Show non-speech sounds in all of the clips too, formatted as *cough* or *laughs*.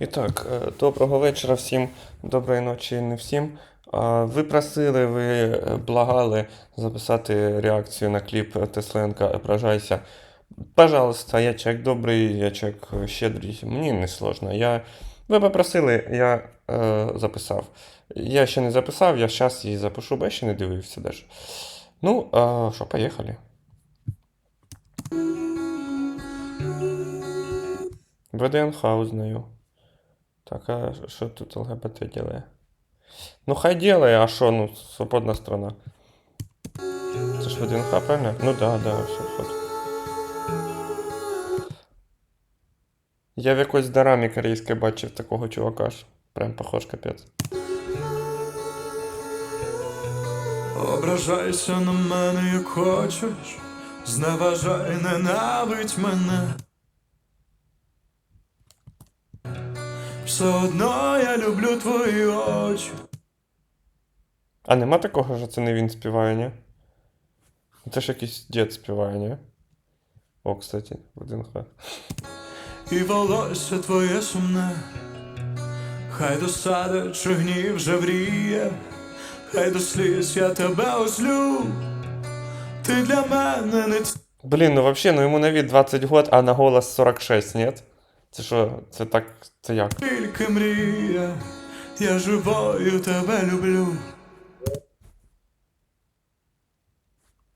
І так, е, доброго вечора всім, доброї ночі не всім. Ви просили, ви е, благали записати реакцію на кліп Тесленка «Ображайся». Пожалуйста, я чек добрий, я чек е, щедрий. Мені не сложно. Я... Ви попросили, я е, записав. Я ще не записав, я зараз її запишу, бо я ще не дивився даже. Ну, що, поїхали. ВДНХ узнаю. Так, а що тут ЛГБТ делає? Ну хай делає, а що, ну, свободна страна. Це ж ВДНХ, правильно? Ну да, да, все, ход. Я в якоїсь дорамі корейській бачив такого чувака ж. Прям похож капець. Ображайся на мене, як хочеш, зневажай, ненавидь мене. Все одно я люблю твої очі. А нема такого, що це не він співає, ні? Це ж якийсь дід співає, ні? О, кстати, ВДНХ. І волосся твоє сумне, хай досада чи гнів вже вріє, хай до сліз я тебе озлю. Ти для мене не Блін, ну вообще, ну йому на вид 20 год, а на голос 46, нет? Це що, це так, це як? тільки мрія, я живою тебе люблю.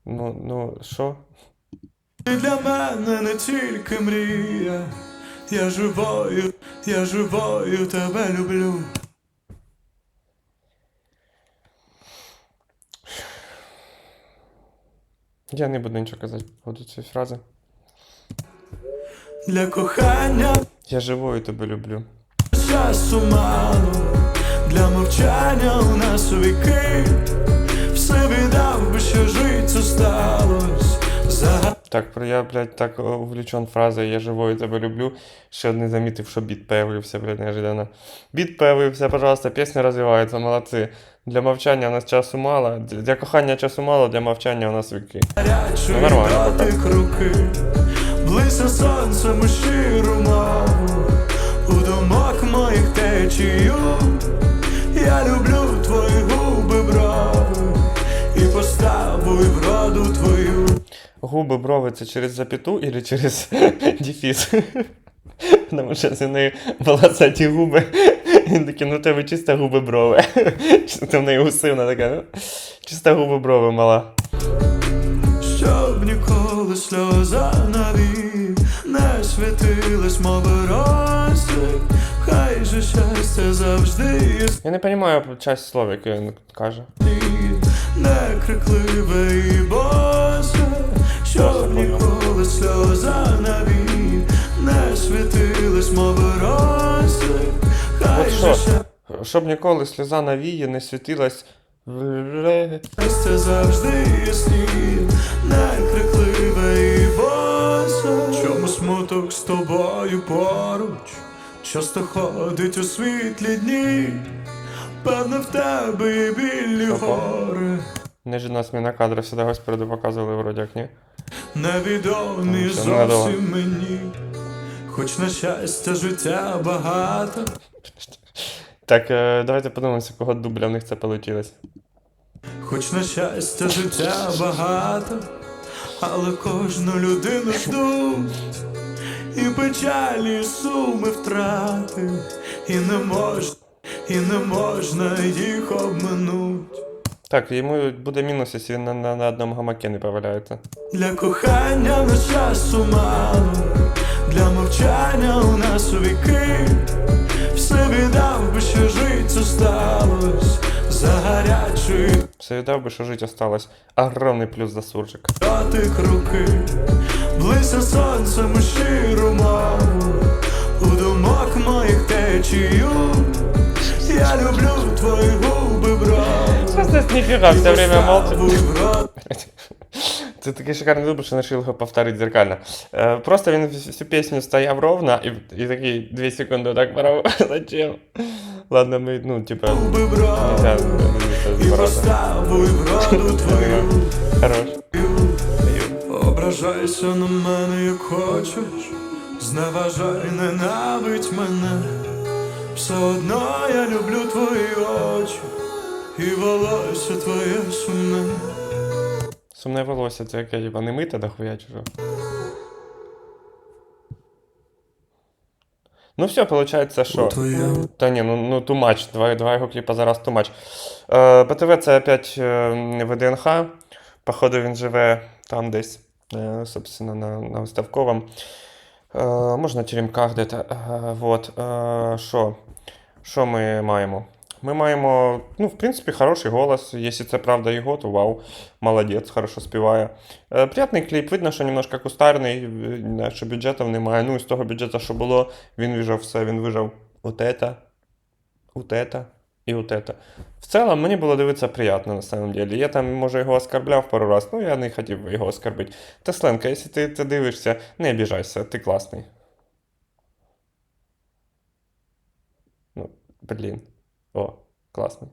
Ну, ну, що? Ти для мене не тільки мрія, я живою, я живою тебе люблю. Я не буду нічого казати по поводу цієї фрази. Для кохання Я живою тебе люблю. часу мало, для мовчання у нас віки. Все віддав би, що життю сталось. Зага... Так, про- я, блядь, так увлечен фразою Я живою тебе люблю. Ще не замітив, що біт появився, блядь, неожиданно. Біт появився, пожалуйста, пісня розвивається, молодці. Для мовчання у нас часу мало, для кохання часу мало, для мовчання у нас віки. Ну, нормально пока. Блися сонцем щиру мову, у думок моїх течію. Я люблю твої губи, брови, і поставу, і вроду твою. Губи, брови це через запяту или через *laughs* дефіс? Тому що з неї волосаті губи. Він такий, ну тебе чисто губи брови. *laughs* Чисто в неї усивна така, ну. Чисто губи брови мала. Щоб ніколи сльоза навік не світилась, мови роси, хай же щастя завжди є. Я не розумію часть слов, яку він каже. не крикливе і босе, щоб ніколи сльоза навік не світилась, мови роси, хай От же щастя. Щоб ніколи сльоза на вії не світилась. Щастя завжди ясніє, не крикливе і босе. Чому смуток з тобою поруч? Часто ходить у світлі дні, певно в тебе є білі гори, Неожиданна сміна кадру, всегда Господи показували вроді як ні. невідомі не зовсім мені. Хоч на щастя життя багато, Так, е, давайте подивимося, кого дубля в них це получилось. хоч на щастя життя багато, але кожну людину ждуть. І печалі, і суми втрати, і не можна, і не можна їх обминуть. Так, йому буде мінус, якщо він на, на, на одному гамаке не поваляється. Для кохання на часу мало, для мовчання у нас у віки. Все віддав би, що життю сталось, за гарячий Все віддав би, що жить осталось. Огромний плюс за суржик. дотик руки, блися сонцем щиру мову, у думок моїх течію. Я люблю твої губи, брови. Просто ніфіга, все время молча. Це такий шикарний дубль, що вирішив його повторити зеркально. Е, просто він всю пісню стояв ровно і, і такий 2 секунди так порав. *laughs* Зачем? Ладно, ми, ну, типа. *laughs* Хорош. Ображайся на мене, як хочеш, Зневажай, ненавидь мене, все одно я люблю твої очі і волосся твоє сумне. Сумне волосся, це яке, типа, не мите дохуя чи? Ну все, виходить, що. Та ні, ну, ну much. Два, два його кліпа зараз much. Е, БТВ це опять е, ВДНХ. Походу він живе там десь, е, собственно, на, на виставковому. Е, можна на теремках де-то. Е, вот. Е, що? Що ми маємо? Ми маємо, ну, в принципі, хороший голос. Якщо це правда його, то вау, молодець, хорошо співає. Е, приятний кліп, видно, що немножко кустарний, е, не, що бюджетів немає. Ну, і з того бюджету, що було, він вижав все, він вижав от это, от это і от это. В цілому, мені було дивитися приємно, на самом деле. Я там, може, його оскорбляв пару раз, ну я не хотів його оскорбити. Тесленка, якщо ти це дивишся, не обіжайся, ти класний. Ну, блін. О, класний.